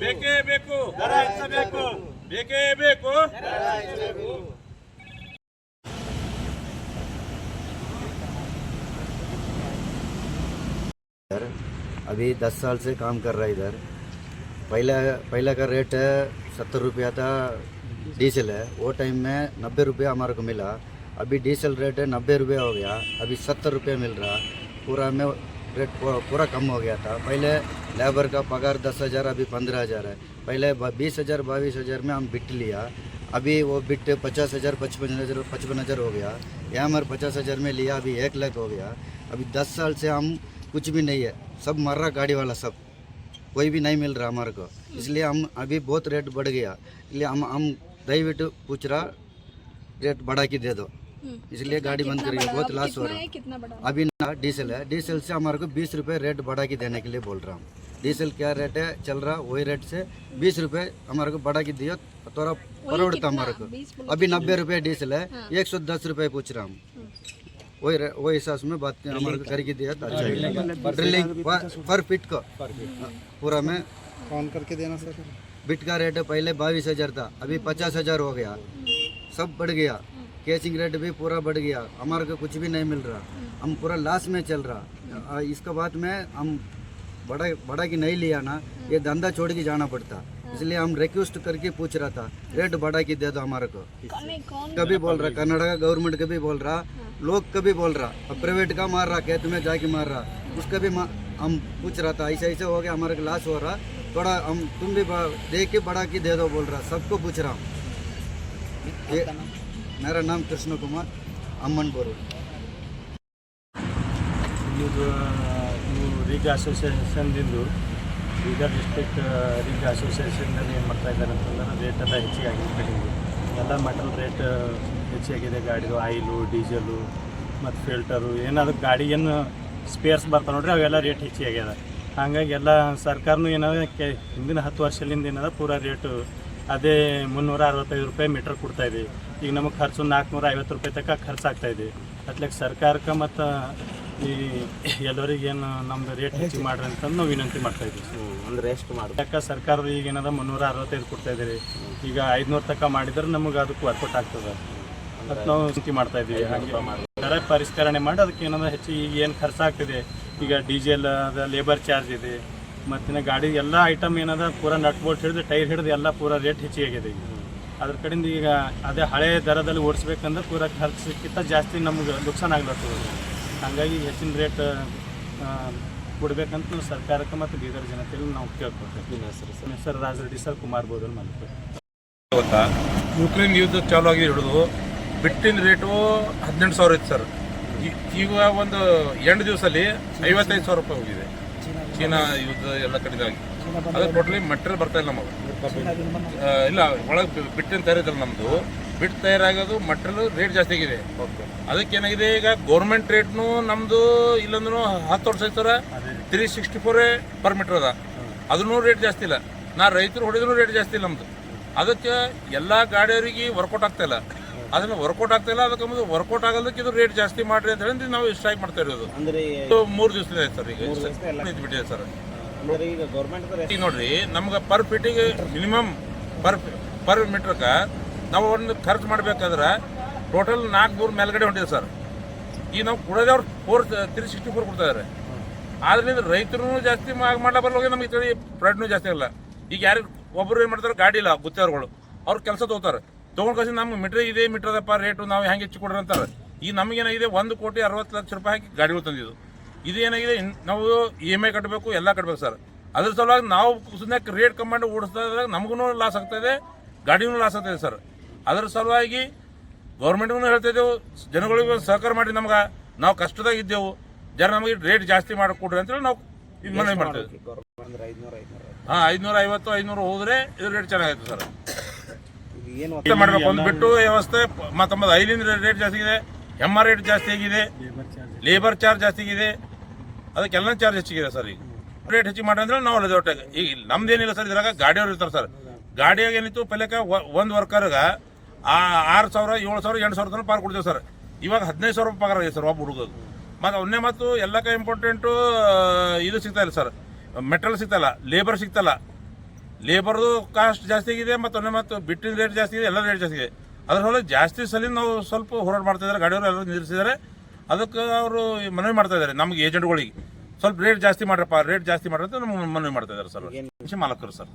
ಬೇಕೇ ಬೇಕು ದರ ಹೆಚ್ಚಬೇಕು ಬೇಕೇ ಬೇಕು इधर अभी दस साल से काम कर रहा है इधर पहला पहला का रेट है सत्तर रुपया था डीजल है वो टाइम में नब्बे रुपया हमारे को मिला अभी डीजल रेट है नब्बे रुपया हो गया अभी सत्तर रुपया मिल रहा पूरा में रेट पूरा कम हो गया था। पहले लेबर का पगार दस हज़ार अभी पंद्रह हज़ार है। पहले बीस हज़ार बाईस हज़ार में हम बिट लिया। अभी वो बिट पचास हज़ार पचपन हज़ार पचपन हज़ार हो गया। यहाँ हमारे पचास हज़ार में लिया अभी एक लाख हो गया। अभी दस साल से हम कुछ भी नहीं है। सब मर रहा गाड़ी वाला सब। कोई भी नहीं मिल रहा हमारे को। इसलिए हम अभी बहुत रेट बढ़ गया। इसलिए हम हम दयविಟ್ಟು पूछ रहा रेट बढ़ा के दे दो। इसलिए गाड़ी बंद करिए। बहुत लॉस हो रहा। है अभी डीजल है। डीजल से हमारे को बीस रुपये रेट बढ़ा के देने के लिए बोल रहा हूँ। डीजल क्या रेट है? चल रहा वही रेट से बीस रुपये हमारे को बढ़ा के दियो थोड़ा परोड़ता हमारे को। अभी नब्बे रुपये डीजल है एक सौ दस रुपये पूछ रहा हूँ। वही वही हिसाब से में बात हमारे को करके दिया तो अच्छा। ड्रिलिंग पर फिट को। पूरा में। कौन करके देना सर बिट का रेट पहले बाईस हज़ार था अभी पचास हज़ार हो गया। सब बढ़ गया। कैचिंग रेट भी पूरा बढ़ गया। हमारे को कुछ भी नहीं मिल रहा। हम पूरा लास्ट में चल रहा। इसके बाद में हम बड़ा बड़ा की नहीं लिया ना ये धंधा छोड़ के जाना पड़ता। इसलिए हम रिक्वेस्ट करके पूछ रहा था रेट बढ़ा के दे दो हमारे को। कभी बोल रहा कर्नाटका गवर्नमेंट कभी बोल रहा लोग कभी बोल रहा अब प्राइवेट का मार रहा खेत में जाके मार रहा। उसका भी हम पूछ रहा था ऐसा ऐसा हो गया हमारे को लॉस हो रहा थोड़ा हम तुम भी देख के बढ़ा के दे दो बोल रहा। सबको पूछ रहा हूँ। मेरा नाम कृष्ण कुमार अम्मनपुर ಇದು ರೀಗ ಅಸೋಸಿಯೇಷನ್ದಿಂದು ಬೀದರ್ ಡಿಸ್ಟ್ರಿಕ್ಟ್ ರಿಗ್ ಅಸೋಸಿಯೇಷನ್ನಲ್ಲಿ ಏನು ಮಾಡ್ತಾ ಇದ್ದಾರೆ ಅಂತಂದ್ರೆ ರೇಟ್ ಎಲ್ಲ ಹೆಚ್ಚಿಗೆ ಆಗಿದೆ ಕಡಿಮೆ. ಎಲ್ಲ ಮೆಟಲ್ ರೇಟ್ ಹೆಚ್ಚಾಗಿದೆ ಗಾಡಿದು ಆಯಿಲು ಡೀಸೆಲು ಮತ್ತು ಫಿಲ್ಟರು ಏನಾದ್ರು ಗಾಡಿ ಸ್ಪೇರ್ಸ್ ಬರ್ತಾವೆ ನೋಡ್ರಿ, ಅವೆಲ್ಲ ರೇಟ್ ಹೆಚ್ಚಿಗೆ ಹಾಗಾಗಿ ಎಲ್ಲ ಸರ್ಕಾರನೂ ಏನದ ಕೆ, ಹಿಂದಿನ ಹತ್ತು ವರ್ಷದಿಂದ ಏನದ ಪೂರಾ ರೇಟು ಅದೇ ಮುನ್ನೂರ ಅರವತ್ತೈದು ರೂಪಾಯಿ ಮೀಟ್ರ್ ಕೊಡ್ತಾಯಿದೆ ಈಗ ನಮಗೆ ಖರ್ಚು ನಾಲ್ಕುನೂರ ಐವತ್ತು ರೂಪಾಯಿ ತನಕ ಖರ್ಚಾಗ್ತಾ ಇದೆ. ಅತ್ಲಾಗ ಸರ್ಕಾರಕ್ಕೆ ಮತ್ತು ಈ ಎಲ್ಲರಿಗೆ ಏನು ನಮ್ದು ರೇಟ್ ಹೆಚ್ಚಿಗೆ ಮಾಡ್ರಿ ಅಂತಂದು ನಾವು ವಿನಂತಿ ಮಾಡ್ತಾ ಇದ್ದೀವಿ. ಅಂದ್ರೆ ಎಷ್ಟು ಮಾಡಿ ಯಾಕೆ ಸರ್ಕಾರದ ಈಗ ಏನದ ಮುನ್ನೂರ ಅರವತ್ತೈದು ಕೊಡ್ತಾ ಇದ್ದೀರಿ. ಈಗ ಐದುನೂರು ತನಕ ಮಾಡಿದ್ರೆ ನಮಗೆ ಅದಕ್ಕೆ ವರ್ಕೌಟ್ ಆಗ್ತದೆ. ಅದಕ್ಕೆ ನಾವು ವಿನಂತಿ ಮಾಡ್ತಾ ಇದ್ದೀವಿ. ಹಾಗೆ ಪರಿಷ್ಕರಣೆ ಮಾಡಿ ಅದಕ್ಕೆ ಏನದ ಹೆಚ್ಚು ಈಗ ಏನು ಖರ್ಚಾಗ್ತಿದೆ. ಈಗ ಡೀಸೆಲ್ ಅದ ಲೇಬರ್ ಚಾರ್ಜ್ ಇದೆ. ಮತ್ತಿನ ಗಾಡಿ ಎಲ್ಲ ಐಟಮ್ ಏನದ ಪೂರ ನಟ್ ಬೋಲ್ಟ್ ಹಿಡಿದು ಟೈರ್ ಹಿಡಿದು ಎಲ್ಲ ಪೂರ ರೇಟ್ ಹೆಚ್ಚಿಗೆ ಆಗಿದೆ ಈಗ. ಅದ್ರ ಕಡೆಯಿಂದ ಈಗ ಅದೇ ಹಳೆ ದರದಲ್ಲಿ ಓಡಿಸ್ಬೇಕಂದ್ರೆ ಪೂರ ಖರ್ಚಕ್ಕಿಂತ ಜಾಸ್ತಿ ನಮ್ಗೆ ನುಕ್ಸಾನ ಆಗ್ಲತ್ತದ. ಹಾಗಾಗಿ ಹೆಚ್ಚಿನ ರೇಟ್ ಕೊಡ್ಬೇಕಂತ ನಾವು ಸರ್ಕಾರಕ್ಕೆ ಮತ್ತು ಬೀದರ್ ಜನತೆಗೆ ನಾವು ಕೇಳ್ಕೊಳ್ತೇವೆ. ಸರ್? ರಾಜರೆಡ್ಡಿ ಸರ್ ಕುಮಾರ್ ಬೋದಲ್ ಮಲ್ಪೆ ಗೊತ್ತಾ? ಯುಕ್ರೇನ್ ಯುದ್ಧ ಚಾಲು ಆಗಿ ಹಿಡಿದು ಬಿಟ್ಟಿನ ರೇಟು ಹದಿನೆಂಟು ಸಾವಿರ ಇತ್ತು ಸರ್. ಈ- ಈಗ ಒಂದು ಎಂಟು ದಿವಸದಲ್ಲಿ ಐವತ್ತೈದು ಸಾವಿರ ರೂಪಾಯಿ ಹೋಗಿದೆ. ಚೀನಾ ಯುದ್ಧ ಎಲ್ಲ ಕಡಿದಾಗಿ ಅದು ಟೋಟಲಿ ಮೆಟೀರಿಯಲ್ ಬರ್ತಾ ಇಲ್ಲ ನಮಗೆ. ಇಲ್ಲ ಒಳಗೆ ಬಿಟ್ಟಿನ ತಯಾರಿದ್ರಲ್ಲ ನಮ್ಮದು ಬಿಟ್ಟು ತಯಾರಾಗೋದು ಮಟೀರಿಯಲ್ ರೇಟ್ ಜಾಸ್ತಿ ಆಗಿದೆ. ಅದಕ್ಕೆ ಏನಾಗಿದೆ ಈಗ ಗೌರ್ಮೆಂಟ್ ರೇಟ್ನು ನಮ್ದು ಇಲ್ಲಂದ್ರೂ ಹತ್ತು ವರ್ಷ ಐತರ ತ್ರೀ ಸಿಕ್ಸ್ಟಿ ಫೋರೇ ಪರ್ ಮೀಟರ್ ಅದ. ಅದನ್ನೂ ರೇಟ್ ಜಾಸ್ತಿ ಇಲ್ಲ. ನಾ ರೈತರು ಹೊಡೆದ್ರು ರೇಟ್ ಜಾಸ್ತಿ ಇಲ್ಲ ನಮ್ದು. ಅದಕ್ಕೆ ಎಲ್ಲ ಗಾಡಿಯವರಿಗೆ ವರ್ಕೌಟ್ ಆಗ್ತಾ ಇಲ್ಲ. ಅದನ್ನ ವರ್ಕೌಟ್ ಆಗ್ತಾ ಇಲ್ಲ ಅದಕ್ಕೆ ನಮ್ಮದು ವರ್ಕೌಟ್ ಆಗೋದಕ್ಕೆ ಇದು ರೇಟ್ ಜಾಸ್ತಿ ಮಾಡ್ರಿ ಅಂತ ಹೇಳಿ ನಾವು ಸ್ಟ್ರೈಕ್ ಮಾಡ್ತಾ ಇರೋದು. ಇದು ಮೂರು ದಿವಸ ಆಯ್ತು ಸರ್ ಈಗ. ನಿಂತ್ಬಿಟ್ಟಿದೆ ಸರ್. ಈಗ ನೋಡ್ರಿ ನಮ್ಗೆ ಪರ್ ಫೀಟಿಗೆ ಮಿನಿಮಮ್ ಪರ್ ಪರ್ ಮೀಟ್ರಕ್ಕೆ ನಾವು ಒಂದು ಖರ್ಚು ಮಾಡ್ಬೇಕಾದ್ರೆ ಟೋಟಲ್ ನಾಲ್ಕುನೂರು ಮೇಲ್ಗಡೆ ಹೊಂಟಿದೆ ಸರ್. ಈಗ ನಾವು ಕೊಡೋದೇ ಅವ್ರು ಫೋರ್ ತ್ರೀ ಸಿಕ್ಸ್ಟಿ ಫೋರ್ ಕೊಡ್ತಾ ಇದ್ದಾರೆ ಆದ್ರಿಂದ ರೈತರು ಜಾಸ್ತಿ ಮಾಡ್ಲಾ ಬರಲ್ಲ ನಮಗೆ ಈ ಪ್ರೈಡ್ನು ಜಾಸ್ತಿ ಇಲ್ಲ ಈಗ ಯಾರು ಒಬ್ಬರು ಏನು ಮಾಡ್ತಾರೆ, ಗಾಡಿ ಇಲ್ಲ ಗುತ್ತೇವ್ರುಗಳು ಅವ್ರು ಕೆಲಸ ತಗೋತಾರೆ. ತೊಗೊಂಡು ಕಳ್ಸಿ ನಮ್ಗೆ ಮೀಟ್ರ್ ಇದೆ ಮೀಟ್ರ್ ಅದಪ್ಪ ರೇಟು ನಾವು ಹೆಂಗೆ ಹೆಚ್ಚು ಕೊಡ್ರಿ ಅಂತಾರೆ. ಈಗ ನಮಗೇನಾಗಿದೆ, ಒಂದು ಕೋಟಿ ಅರವತ್ತು ಲಕ್ಷ ರೂಪಾಯಿ ಹಾಕಿ ಗಾಡಿಗಳು ತಂದಿದ್ದು. ಇದು ಏನಾಗಿದೆ ನಾವು ಇ ಎಂ ಐ ಕಟ್ಟಬೇಕು ಎಲ್ಲ ಕಟ್ಟಬೇಕು ಸರ್. ಅದ್ರ ಸಲುವಾಗಿ ನಾವು ಸುಮ್ಮನೆ ರೇಟ್ ಕಮ್ಮಿ ಓಡಿಸ್ತಾ ಇದ್ದಾಗ ನಮಗೂ ಲಾಸ್ ಆಗ್ತಾ ಇದೆ, ಗಾಡಿನೂ ಲಾಸ್ ಆಗ್ತಾ ಇದೆ ಸರ್. ಅದ್ರ ಸಲುವಾಗಿ ಗೌರ್ಮೆಂಟ್ಗೂ ಹೇಳ್ತಿದ್ದೆವು ಜನಗಳಿಗೂ ಸಹಕಾರ ಮಾಡಿ ನಮ್ಗೆ ನಾವು ಕಷ್ಟದಾಗ ಇದ್ದೆವು ಜನ ನಮಗೆ ರೇಟ್ ಜಾಸ್ತಿ ಮಾಡಿಕೊಡ್ರಿ ಅಂತೇಳಿ ನಾವು ಇದು ಮನವಿ ಮಾಡ್ತೇವೆ ಹಾಂ ಐದುನೂರ ಐವತ್ತು ಐನೂರು ಹೋದ್ರೆ ಇದು ರೇಟ್ ಚೆನ್ನಾಗೈತೆ ಸರ್. ಮಾಡ್ಬೇಕು ಒಂದು ಬಿಟ್ಟು ವ್ಯವಸ್ಥೆ ಮತ್ತೊಂಬತ್ತು ಐಲಿಂದ ರೇಟ್ ಜಾಸ್ತಿ ಇದೆ ಎಂ ಆರ್ ರೇಟ್ ಜಾಸ್ತಿ ಆಗಿದೆ ಲೇಬರ್ ಚಾರ್ಜ್ ಜಾಸ್ತಿ ಆಗಿದೆ ಅದಕ್ಕೆಲ್ಲ ಚಾರ್ಜ್ ಹೆಚ್ಚಿಗಿದೆ ಸರ್ ಈಗ. ರೇಟ್ ಹೆಚ್ಚಿಗೆ ಮಾಡಿ ಅಂದ್ರೆ ನಾವು ಅಲ್ಲದೆ ಒಟ್ಟಾಗ ಈಗ ನಮ್ದೇನಿಲ್ಲ ಸರ್ ಇದ್ರಾಗ ಗಾಡಿಯವ್ರು ಇರ್ತಾರೆ ಸರ್. ಗಾಡಿಯಾಗ ಏನಿತ್ತು ಪೆಲೆಕ ಒಂದು ವರ್ಕರ್ಗೆ ಆರು ಸಾವಿರ ಏಳು ಸಾವಿರ ಎಂಟು ಸಾವಿರ ತನಕ ಪಾರ್ ಕೊಡ್ತೇವೆ ಸರ್. ಇವಾಗ ಹದಿನೈದು ಸಾವಿರ ರೂಪಾಯಿ ಪಗಾರ ಇದೆ ಸರ್ ಒಬ್ಬ ಹುಡುಗಗೆ ಮತ್ತು ಅವನ್ನೇ ಮತ್ತು ಎಲ್ಲಕ್ಕ ಇಂಪಾರ್ಟೆಂಟು ಇದು ಸಿಗ್ತಾ ಇಲ್ಲ ಸರ್. ಮೆಟಲ್ ಸಿಗ್ತಲ್ಲ ಲೇಬರ್ ಸಿಗ್ತಲ್ಲ. ಲೇಬರ್ದು ಕಾಸ್ಟ್ ಜಾಸ್ತಿ ಆಗಿದೆ ಮತ್ತು ಮತ್ತು ಬಿಟ್ಟಿನ ರೇಟ್ ಜಾಸ್ತಿ ಇದೆ ಎಲ್ಲ ರೇಟ್ ಜಾಸ್ತಿ ಇದೆ ಅದ್ರ ಹೊರಗೆ ಜಾಸ್ತಿ ಸಲಿಂದ ನಾವು ಸ್ವಲ್ಪ ಹೋರಾಟ ಮಾಡ್ತಾ ಇದ್ದಾರೆ ಗಾಡಿಯವರು ಎಲ್ಲರೂ ನಿಲ್ಲಿಸಿದ್ದಾರೆ. ಅದಕ್ಕೆ ಅವರು ಮನವಿ ಮಾಡ್ತಾ ಇದ್ದಾರೆ ನಮಗೆ ಏಜೆಂಟ್ಗಳಿಗೆ ಸ್ವಲ್ಪ ರೇಟ್ ಜಾಸ್ತಿ ಮಾಡ್ರಪ್ಪ ರೇಟ್ ಜಾಸ್ತಿ ಮಾಡ್ರಿ ಅಂತ ನಮ್ಮ ಮನವಿ ಮಾಡ್ತಾ ಇದ್ದಾರೆ ಸರ್. ಮಾಲಕರು ಸರ್.